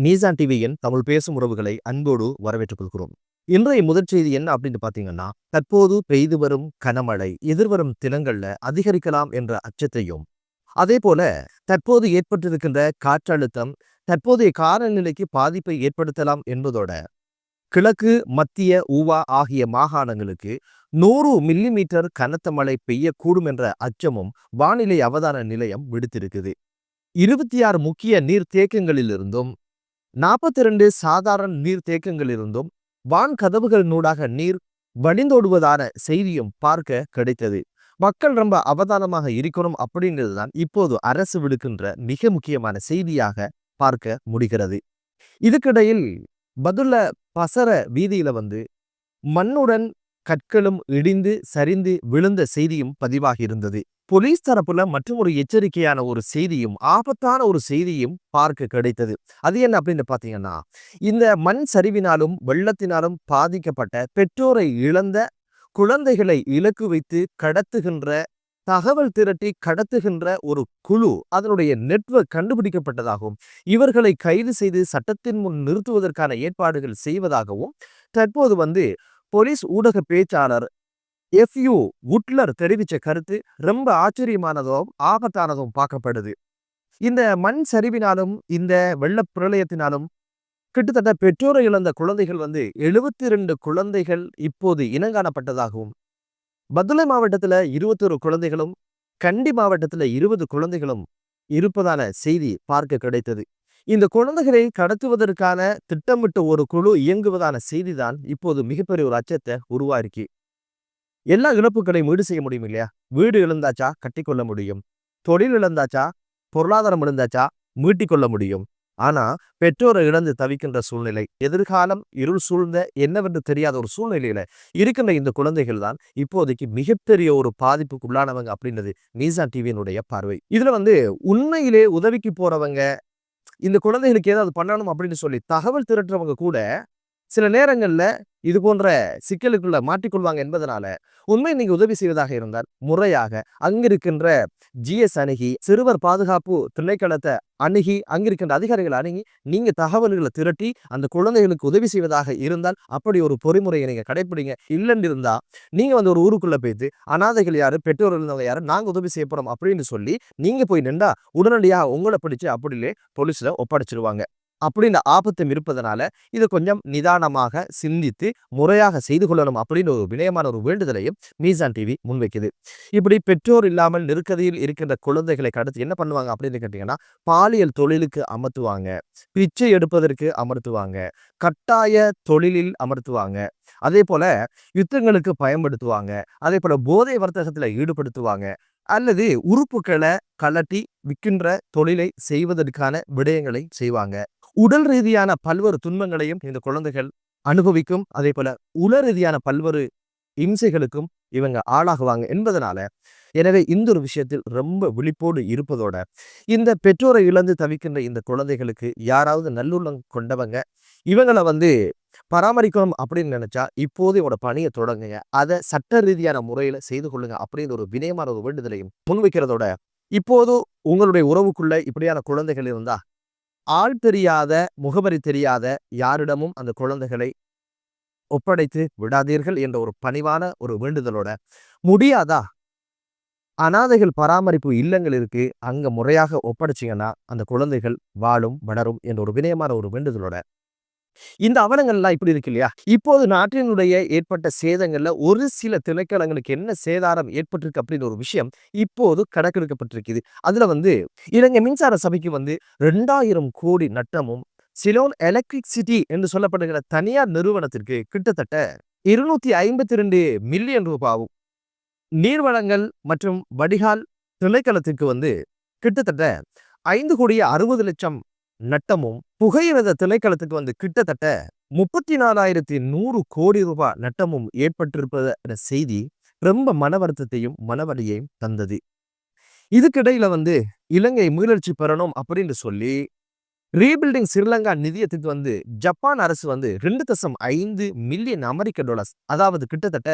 மீசான் டிவியின் தமிழ் பேசும் உறவுகளை அன்போடு வரவேற்றுக் கொள்கிறோம் இன்றைய முதற் செய்தி என்ன அப்படின்னு பாத்தீங்கன்னா தற்போது பெய்து வரும் கனமழை எதிர்வரும் தினங்கள்ல அதிகரிக்கலாம் என்ற அச்சத்தையும் அதே போல தற்போது ஏற்பட்டிருக்கின்ற காற்றழுத்தம் தற்போதைய காலநிலைக்கு பாதிப்பை ஏற்படுத்தலாம் என்பதோட கிழக்கு மத்திய ஊவா ஆகிய மாகாணங்களுக்கு நூறு மில்லிமீட்டர் கனத்த மழை பெய்யக்கூடும் என்ற அச்சமும் வானிலை அவதான நிலையம் விடுத்திருக்குது. இருபத்தி ஆறு முக்கிய நீர்த்தேக்கங்களிலிருந்தும் நாற்பத்தி ரெண்டு சாதாரண நீர்த்தேக்கங்களிலிருந்தும் வான் கதவுகள் நூடாக நீர் வடிந்தோடுவதான செய்தியும் பார்க்க கிடைத்தது. மக்கள் ரொம்ப அவதானமாக இருக்கணும் அப்படிங்கிறது தான் இப்போது அரசு விடுக்கின்ற மிக முக்கியமான செய்தியாக பார்க்க முடிகிறது. இதுக்கிடையில் பதுல்ல பசர வீதியில வந்து மண்ணுடன் கற்களும் இடிந்து சரிந்து விழுந்த செய்தியும் பதிவாகி இருந்தது. போலீஸ் தரப்புல மற்றும் ஒரு எச்சரிக்கையான ஒரு செய்தியும் ஆபத்தான ஒரு செய்தியும் பார்க்க கிடைத்தது. அது என்ன அப்படின்னு பார்த்தீங்கன்னா இந்த மண் சரிவினாலும் வெள்ளத்தினாலும் பாதிக்கப்பட்ட பெற்றோரை இழந்த குழந்தைகளை இலக்கு வைத்து கடத்துகின்ற தகவல் திரட்டி கடத்துகின்ற ஒரு குழு அதனுடைய நெட்வொர்க் கண்டுபிடிக்கப்பட்டதாகவும் இவர்களை கைது செய்து சட்டத்தின் முன் நிறுத்துவதற்கான ஏற்பாடுகள் செய்வதாகவும் தற்போது வந்து போலீஸ் ஊடக பேச்சாளர் எஃப்யூ உட்லர் தெரிவித்த கருத்து ரொம்ப ஆச்சரியமானதும் ஆபத்தானதும் பார்க்கப்படுது. இந்த மண் சரிவினாலும் இந்த வெள்ளப் பிரளயத்தினாலும் கிட்டத்தட்ட பெற்றோரை இழந்த குழந்தைகள் வந்து எழுபத்தி ரெண்டு குழந்தைகள் இப்போது இனங்காணப்பட்டதாகவும் பதுளை மாவட்டத்துல இருபத்தொரு குழந்தைகளும் கண்டி மாவட்டத்துல இருபது குழந்தைகளும் இருப்பதான செய்தி பார்க்க கிடைத்தது. இந்த குழந்தைகளை கடத்துவதற்கான திட்டமிட்ட ஒரு குழு இயங்குவதான செய்திதான் இப்போது மிகப்பெரிய ஒரு அச்சத்தை உருவாக்கி எல்லா இழப்புகளையும் ஈடு செய்ய முடியும் இல்லையா? வீடு இழந்தாச்சா? கட்டிக்கொள்ள முடியும். தொழில் இழந்தாச்சா? பொருளாதாரம் இழந்தாச்சா? மீட்டிக்கொள்ள முடியும். ஆனா பெற்றோரை இழந்து தவிக்கின்ற சூழ்நிலை எதிர்காலம் இருள் சூழ்ந்த என்னவென்று தெரியாத ஒரு சூழ்நிலையில இருக்கின்ற இந்த குழந்தைகள் தான் இப்போதைக்கு மிகப்பெரிய ஒரு பாதிப்புக்கு உள்ளானவங்க அப்படின்றது நீசா டிவியினுடைய பார்வை. இதுல வந்து உண்மையிலே உதவிக்கு போறவங்க இந்த குழந்தைகளுக்கு ஏதாவது பண்ணணும் அப்படின்னு சொல்லி தகவல் திரட்டுறவங்க கூட சில நேரங்களில் இது போன்ற சிக்கலுக்குள்ள மாட்டிக்கொள்வாங்க என்பதனால உண்மை நீங்க உதவி செய்வதாக இருந்தால் முறையாக அங்கிருக்கின்ற ஜிஎஸ் அணுகி சிறுவர் பாதுகாப்பு திணைக்களத்தை அணுகி அங்கிருக்கின்ற அதிகாரிகளை அணுகி நீங்க தகவல்களை திரட்டி அந்த குழந்தைகளுக்கு உதவி செய்வதாக இருந்தால் அப்படி ஒரு பொறிமுறையை நீங்க கடைப்பிடிங்க. இல்லைன்னு இருந்தா நீங்க வந்து ஒரு ஊருக்குள்ள போயிட்டு அனாதைகள் யாரு பெற்றோர் இருந்தவங்க யாரு நாங்க உதவி செய்ய போறோம் அப்படின்னு சொல்லி நீங்க போய் நின்றா உடனடியாக உங்களை பிடிச்சு அப்படிலே போலீஸ்ல ஒப்படைச்சிருவாங்க. அப்படின்ற ஆபத்தம் இருப்பதனால இதை கொஞ்சம் நிதானமாக சிந்தித்து முறையாக செய்து கொள்ளணும் அப்படின்னு ஒரு வினயமான ஒரு வேண்டுதலையும் மீசான் டிவி முன்வைக்குது. இப்படி பெற்றோர் இல்லாமல் நெருக்கதியில் இருக்கின்ற குழந்தைகளை கடத்தி என்ன பண்ணுவாங்க அப்படின்னு கேட்டீங்கன்னா பாலியல் தொழிலுக்கு அமர்த்துவாங்க. பிச்சை எடுப்பதற்கு அமர்த்துவாங்க. கட்டாய தொழிலில் அமர்த்துவாங்க. அதே போல யுத்தங்களுக்கு பயன்படுத்துவாங்க. அதே போல போதை வர்த்தகத்தில் ஈடுபடுத்துவாங்க. அல்லது உறுப்புகளை கலட்டி விற்கின்ற தொழிலை செய்வதற்கான விடயங்களை செய்வாங்க. உடல் ரீதியான பல்வேறு துன்பங்களையும் இந்த குழந்தைகள் அனுபவிக்கும். அதே போல உல ரீதியான பல்வேறு இம்சைகளுக்கும் இவங்க ஆளாகுவாங்க என்பதனால எனவே இந்த ஒரு விஷயத்தில் ரொம்ப விழிப்போடு இருப்பதோட இந்த பெற்றோரை இழந்து தவிக்கின்ற இந்த குழந்தைகளுக்கு யாராவது நல்லுள்ளம் கொண்டவங்க இவங்களை வந்து பராமரிக்கணும் அப்படின்னு நினைச்சா இப்போது இவனோட பணியை தொடங்குங்க. அதை சட்ட ரீதியான முறையில செய்து கொள்ளுங்க அப்படின்னு ஒரு வினயமான ஒரு வேண்டுதலையும் முன்வைக்கிறதோட இப்போது உங்களுடைய உறவுக்குள்ள இப்படியான குழந்தைகள் இருந்தா ஆள் தெரியாத முகவரி தெரியாத யாரிடமும் அந்த குழந்தைகளை ஒப்படைத்து விடாதீர்கள் என்ற ஒரு பணிவான ஒரு வேண்டுதலோட. முடியாதா? அனாதைகள் பராமரிப்பு இல்லங்கள் இருக்கு. அங்க முறையாக ஒப்படைச்சிங்கன்னா அந்த குழந்தைகள் வாழும் வளரும் என்ற ஒரு வினயமான ஒரு வேண்டுதலோட இந்த அவலங்கள்லாம் இப்படி இருக்கு இல்லையா? இப்போது நாட்டினுடைய ஏற்பட்ட சேதங்கள்ல ஒரு சில திணைக்களங்களுக்கு என்ன சேதாரம் ஏற்பட்டிருக்கு அப்படின்னு ஒரு விஷயம் இப்போது கணக்கெடுக்கப்பட்டிருக்குது. அதுல வந்து இலங்கை மின்சார சபைக்கு வந்து ரெண்டாயிரம் கோடி நட்டமும் சிலோன் எலக்ட்ரிக் சிட்டி என்று சொல்லப்படுகிற தனியார் நிறுவனத்திற்கு கிட்டத்தட்ட இருநூத்தி ஐம்பத்தி ரெண்டு மில்லியன் ரூபாவும் நீர்வளங்கள் மற்றும் வடிகால் திணைக்களத்திற்கு வந்து கிட்டத்தட்ட ஐந்து கோடியே அறுபது லட்சம் நட்டமும் புகையிரத திணைக்களத்துக்கு வந்து கிட்டத்தட்ட முப்பத்தி நாலாயிரத்தி நூறு கோடி ரூபாய் நட்டமும் ஏற்பட்டிருப்பத செய்தி ரொம்ப மன வருத்தத்தையும் மனவலியையும் தந்தது. இதுக்கிடையில வந்து இலங்கை மீளர்ச்சி பெறணும் அப்படின்னு சொல்லி ரீபில்டிங் ஸ்ரீலங்கா நிதியத்துக்கு வந்து ஜப்பான் அரசு வந்து ரெண்டு தசம் ஐந்து மில்லியன் அமெரிக்க டாலர்ஸ் அதாவது கிட்டத்தட்ட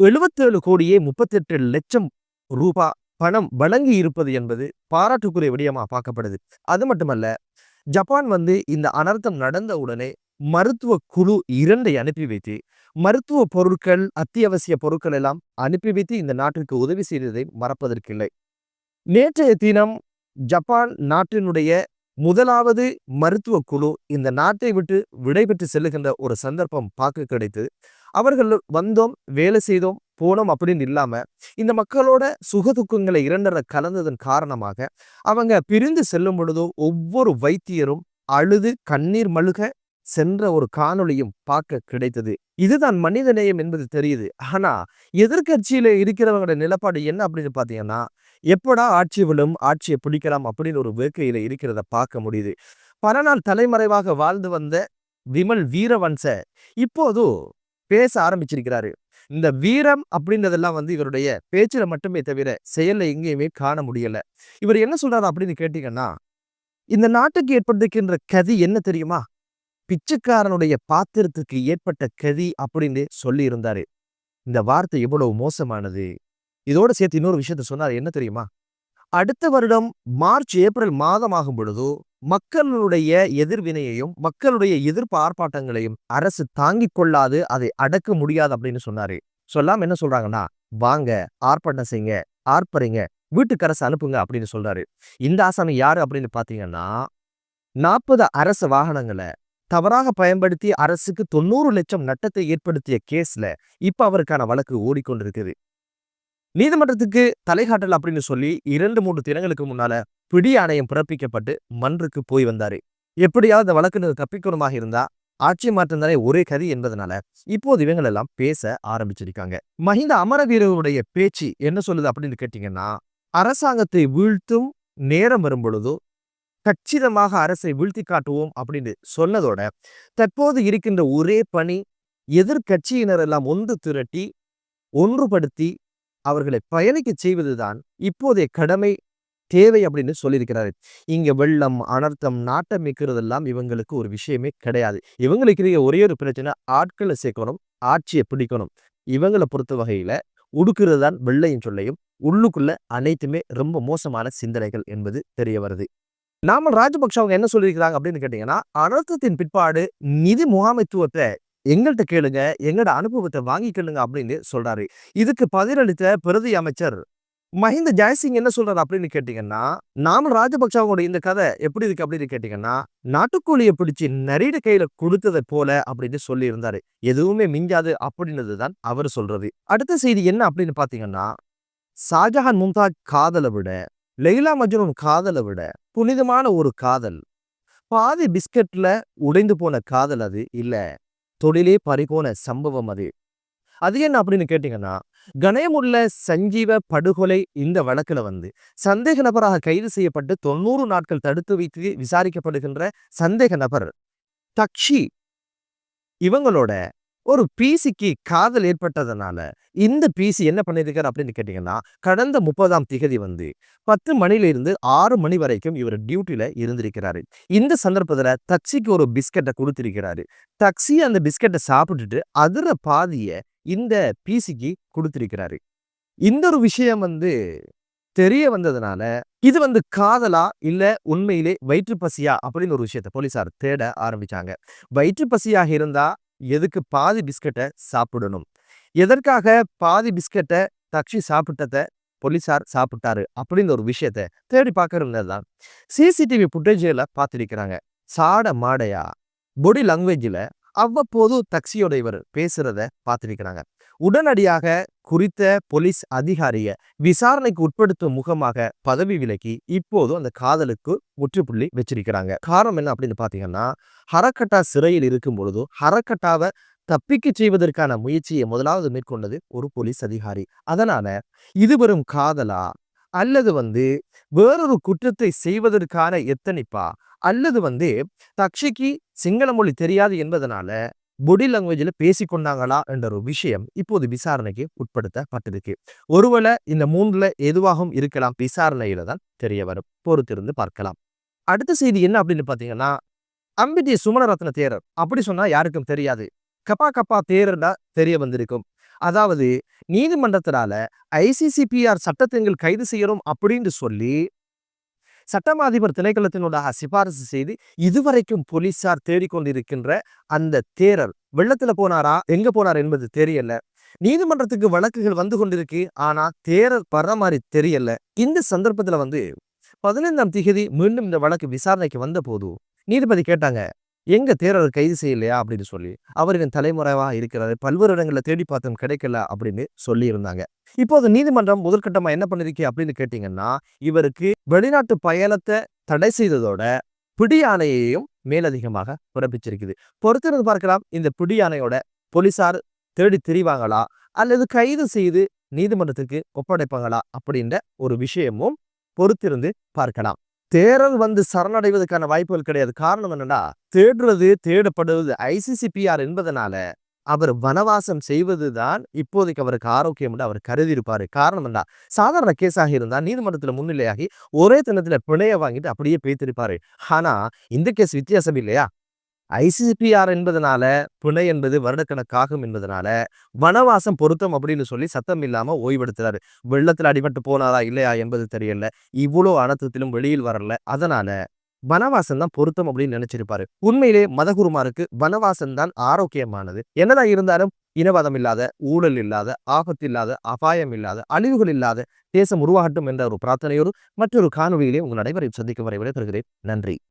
எழுபத்தேழு கோடியே முப்பத்தி எட்டு லட்சம் ரூபாய் பணம் வழங்கி இருப்பது என்பது பாராட்டுக்குரிய விடயமா பார்க்கப்படுது. அது மட்டுமல்ல ஜப்பான் வந்து இந்த அனர்த்தம் நடந்த உடனே மருத்துவ குழு இரண்டை அனுப்பி வைத்து மருத்துவ பொருட்கள் அத்தியாவசிய பொருட்கள் எல்லாம் அனுப்பி வைத்து இந்த நாட்டிற்கு உதவி செய்ததை மறப்பதற்கில்லை. நேற்றைய தினம் ஜப்பான் நாட்டினுடைய முதலாவது மருத்துவ குழு இந்த நாட்டை விட்டு விடைபெற்று செல்லுகின்ற ஒரு சந்தர்ப்பம் பார்க்க கிடைத்தது. அவர்கள் வந்தோம் வேலை செய்தோம் போனோம் அப்படின்னு இல்லாம இந்த மக்களோட சுகதுக்கங்களை இரண்டரை கலந்ததன் காரணமாக அவங்க பிரிந்து செல்லும் பொழுதோ ஒவ்வொரு வைத்தியரும் அழுது கண்ணீர் மழுக சென்ற ஒரு காணொளியும் பார்க்க கிடைத்தது. இதுதான் மனித நேயம் என்பது தெரியுது. ஆனா எதிர்கட்சியில இருக்கிறவங்களோட நிலப்பாடு என்ன அப்படின்னு பாத்தீங்கன்னா எப்படா ஆட்சி விழும் ஆட்சியை பிடிக்கலாம் அப்படின்னு ஒரு வேக்கையில இருக்கிறத பார்க்க முடியுது. பல நாள் தலைமறைவாக வாழ்ந்து வந்த விமல் வீரவன்ச இப்போது பேச ஆரம்பிச்சிருக்கிறாரு. இந்த வீரம் அப்படின்றதெல்லாம் வந்து இவருடைய பேச்சுல மட்டுமே தவிர செயல்ல எங்கேயுமே காண முடியல. இவர் என்ன சொல்றாரு அப்படின்னு கேட்டீங்கன்னா இந்த நாட்டுக்கு ஏற்பட்டிருக்கின்ற கதி என்ன தெரியுமா? பிச்சைக்காரனுடைய பாத்திரத்துக்கு ஏற்பட்ட கதி அப்படின்னு சொல்லி இருந்தாரு. இந்த வார்த்தை எவ்வளவு மோசமானது. இதோட சேர்த்து இன்னொரு விஷயத்த சொன்னார். என்ன தெரியுமா? அடுத்த வருடம் மார்ச் ஏப்ரல் மாதம் பொழுது மக்களுடைய எதிர்வினையையும் மக்களுடைய எதிர்ப்பு ஆர்ப்பாட்டங்களையும் அரசு தாங்கிக் கொள்ளாது அதை அடக்க முடியாது அப்படின்னு சொன்னாரு. சொல்லாம என்ன சொல்றாங்கன்னா வாங்க ஆர்ப்பாட்டம் செய்யுங்க ஆர்ப்பரிங்க வீட்டுக்கு அரசு அனுப்புங்க அப்படின்னு சொல்றாரு. இந்த ஆசாமி யாரு அப்படின்னு பாத்தீங்கன்னா நாற்பது அரசு வாகனங்களை தவறாக பயன்படுத்தி அரசுக்கு தொண்ணூறு லட்சம் நட்டத்தை ஏற்படுத்திய கேஸ்ல இப்ப அவருக்கான வழக்கு ஓடிக்கொண்டிருக்குது. நீதிமன்றத்துக்கு தலைகாட்டல் அப்படின்னு சொல்லி இரண்டு மூன்று தினங்களுக்கு முன்னால பிடி ஆணையம் பிறப்பிக்கப்பட்டு மன்றுக்கு போய் வந்தாரு. எப்படியாவது இந்த வழக்கு தப்பிக்கணுமாக இருந்தா ஆட்சி மாற்றம் தானே ஒரே கதி என்பதனால இப்போது இவங்க எல்லாம் பேச ஆரம்பிச்சிருக்காங்க. மஹிந்த அமரவீரருடைய பேச்சு என்ன சொல்லுது அப்படின்னு கேட்டீங்கன்னா அரசாங்கத்தை வீழ்த்தும் நேரம் வரும் பொழுதோ கச்சிதமாக அரசை வீழ்த்தி காட்டுவோம் அப்படின்னு சொன்னதோட தற்போது இருக்கின்ற ஒரே பணி எதிர்கட்சியினர் எல்லாம் ஒன்று திரட்டி ஒன்றுபடுத்தி அவர்களை பயணிக்க செய்வதுதான் இப்போதைய கடமை தேவை அப்படின்னு சொல்லியிருக்கிறாரு. இங்க வெள்ளம் அனர்த்தம் நாட்டம் மிக்கிறதெல்லாம் இவங்களுக்கு ஒரு விஷயமே கிடையாது. இவங்களுக்கு இருக்க ஒரே ஒரு பிரச்சனை ஆட்களை சேர்க்கணும் ஆட்சியை பிடிக்கணும். இவங்களை பொறுத்த வகையில உடுக்கிறது தான் வெள்ளையும் சொல்லையும் உள்ளுக்குள்ள அனைத்துமே ரொம்ப மோசமான சிந்தனைகள் என்பது தெரிய வருது. நாமல் ராஜபக்ஷ அவங்க என்ன சொல்லியிருக்கிறாங்க அப்படின்னு கேட்டீங்கன்னா அனர்த்தத்தின் பிற்பாடு நிதி முகாமைத்துவத்தை எங்கள்கிட்ட கேளுங்க எங்களோட அனுபவத்தை வாங்கிக்கலுங்க அப்படின்னு சொல்றாரு. இதுக்கு பதிலளித்த பிரதி அமைச்சர் மஹிந்த ஜெயசிங் என்ன சொல்றாரு அப்படின்னு கேட்டீங்கன்னா நாமல் ராஜபக்சவங்களோட இந்த கதை எப்படி இருக்கு அப்படின்னு கேட்டீங்கன்னா நாட்டுக்கோழியை பிடிச்சி நிறைய கையில கொடுத்ததை போல அப்படின்னு சொல்லி இருந்தாரு எதுவுமே மிஞ்சாது அப்படின்றது தான் அவர் சொல்றது. அடுத்த செய்தி என்ன அப்படின்னு பாத்தீங்கன்னா ஷாஜஹான் மும்தாஜ் காதலை விட லெய்லா மஜ்னூன் காதலை விட புனிதமான ஒரு காதல். பாதி பிஸ்கட்ல உடைந்து போன காதல் அது இல்ல. தொழிலே பறிபோன சம்பவம் அது. அது என்ன அப்படின்னு கேட்டீங்கன்னா கணயமுள்ள சஞ்சீவ படுகொலை இந்த வழக்குல வந்து சந்தேக நபராக கைது செய்யப்பட்டு தொண்ணூறு நாட்கள் தடுத்து வைத்து விசாரிக்கப்படுகின்ற சந்தேக நபர் தக்ஷி. இவங்களோட ஒரு பிசிக்கு காதல் ஏற்பட்டதுனால இந்த பிசி என்ன பண்ணியிருக்காரு அப்படின்னு கேட்டீங்கன்னா கடந்த முப்பதாம் திகதி வந்து பத்து மணில இருந்து ஆறு மணி வரைக்கும் இவர் டியூட்டில இருந்திருக்கிறாரு. இந்த சந்தர்ப்பத்துல தக்சிக்கு ஒரு பிஸ்கட்டை கொடுத்திருக்கிறாரு. தக்சி அந்த பிஸ்கட்டை சாப்பிட்டுட்டு அதிர பாதிய இந்த பிசிக்கு கொடுத்திருக்கிறாரு. இந்த ஒரு விஷயம் வந்து தெரிய வந்ததுனால இது வந்து காதலா இல்ல உண்மையிலே வயிற்று பசியா அப்படின்னு ஒரு விஷயத்த போலீசார் தேட ஆரம்பிச்சாங்க. வயிற்று பசியாக இருந்தா எதுக்கு பாதி பிஸ்கட்டை சாப்பிடணும்? எதற்காக பாதி பிஸ்கட்டை தக்ஷி சாப்பிட்டத போலீசார் சாப்பிட்டாரு அப்படின்னு ஒரு விஷயத்த தேடி பார்க்கறது தான். சிசிடிவி புட்டேஜில் பார்த்துருக்கிறாங்க சாட மாடையா? பொடி லாங்குவேஜில் அவ்வப்போது தக்சியோட இவர் பேசுறத பார்த்திருக்கிறாங்க. உடனடியாக குறித்த போலீஸ் அதிகாரிய விசாரணைக்கு உட்படுத்தும் முகமாக பதவி விலக்கி இப்போது அந்த காதலுக்கு முற்றுப்புள்ளி வச்சிருக்கிறாங்க. காரணம் என்ன அப்படின்னு பாத்தீங்கன்னா ஹரக்கட்டா சிறையில் இருக்கும் பொழுது ஹரக்கட்டாவை தப்பிக்க செய்வதற்கான முயற்சியை முதலாவது மேற்கொண்டது ஒரு போலீஸ் அதிகாரி. அதனால இது வரும் காதலா அல்லது வந்து வேறொரு குற்றத்தை செய்வதற்கான எத்தனிப்பா? அல்லது வந்து தக்ஷிக்கு சிங்கள மொழி தெரியாது என்பதனால பொடி லாங்குவேஜில் பேசிக்கொண்டாங்களா என்ற ஒரு விஷயம் இப்போது விசாரணைக்கு உட்படுத்தப்பட்டிருக்கு. ஒருவேளை இந்த மூன்றுல எதுவாகவும் இருக்கலாம் விசாரணையில தான் தெரிய வரும். பொறுத்திருந்து பார்க்கலாம். அடுத்த செய்தி என்ன அப்படின்னு பாத்தீங்கன்னா அம்பிட்டி சுமணரத்ன தேரர். அப்படி சொன்னா யாருக்கும் தெரியாது. கப்பா கப்பா தேரர்னா தெரிய வந்திருக்கும். அதாவது நீதிமன்றத்தினால ஐசிசிபிஆர் சட்டத்தின்கள் கைது செய்யணும் அப்படின்னு சொல்லி சட்டம் அதிபர் திணைக்களத்தினூடாக சிபாரிசு செய்து இதுவரைக்கும் போலீசார் தேடிக்கொண்டிருக்கின்ற அந்த தேரர் வெள்ளத்துல போனாரா? எங்க போனார் என்பது தெரியல. நீதிமன்றத்துக்கு வழக்குகள் வந்து கொண்டிருக்கு. ஆனா தேரர் பர மாதிரி தெரியல. இந்த சந்தர்ப்பத்துல வந்து பதினைந்தாம் திகதி மீண்டும் இந்த வழக்கு விசாரணைக்கு வந்த போது நீதிபதி கேட்டாங்க எங்க தேரர் கைது செய்யலையா? அப்படின்னு சொல்லி அவரின் தலைமுறைவா இருக்கிறாரு பல்வேறு இடங்களில் தேடி பார்த்தும் கிடைக்கல அப்படின்னு சொல்லியிருந்தாங்க. இப்போது நீதிமன்றம் முதற்கட்டமா என்ன பண்ணிருக்கு அப்படின்னு கேட்டீங்கன்னா இவருக்கு வெளிநாட்டு பயணத்தை தடை செய்ததோட பிடியானையையும் மேலதிகமாக பிறப்பிச்சிருக்குது. பொறுத்திருந்து பார்க்கலாம் இந்த பிடியானையோட போலீசார் தேடி தெரிவாங்களா? அல்லது கைது செய்து நீதிமன்றத்துக்கு ஒப்படைப்பாங்களா? அப்படின்ற ஒரு விஷயமும் பொறுத்திருந்து பார்க்கலாம். தேரர் வந்து சரணடைவதற்கான வாய்ப்புகள் கிடையாது. காரணம் என்னன்னா தேடுறது தேடப்படுவது ஐசிசிபிஆர் என்பதனால அவர் வனவாசம் செய்வதுதான் இப்போதைக்கு அவருக்கு ஆரோக்கியம் என்று அவர் கருதி இருப்பாரு காரணம் என்ன சாதாரண கேஸாக இருந்தால் நீதிமன்றத்துல முன்னிலையாகி ஒரே தினத்துல பிணைய வாங்கிட்டு அப்படியே பேத்திருப்பாரு. ஆனா இந்த கேஸ் வித்தியாசம் இல்லையா? ஐசிபிஆர் என்பதனால பிணை என்பது வருடக்கணக்காகும் என்பதனால வனவாசம் பொருத்தம் அப்படின்னு சொல்லி சத்தம் இல்லாம ஓய்வெடுத்துறாரு. வெள்ளத்துல அடிபட்டு போனாரா இல்லையா என்பது தெரியல. இவ்வளோ அனர்த்தத்திலும் வெளியில் வரல. அதனால வனவாசம் தான் பொருத்தம் அப்படின்னு நினைச்சிருப்பாரு. உண்மையிலே மதகுருமாருக்கு வனவாசம் தான் ஆரோக்கியமானது. என்னதான் இருந்தாலும் இனவாதம் இல்லாத ஊழல் இல்லாத ஆபத்து இல்லாத அபாயம் இல்லாத அழிவுகள் இல்லாத தேசம் உருவாகட்டும் என்ற ஒரு பிரார்த்தனையோடு மற்றொரு காணொலியிலே உங்கள் அனைவரையும் சந்திக்கும் வரை விடைபெறுகிறேன். நன்றி.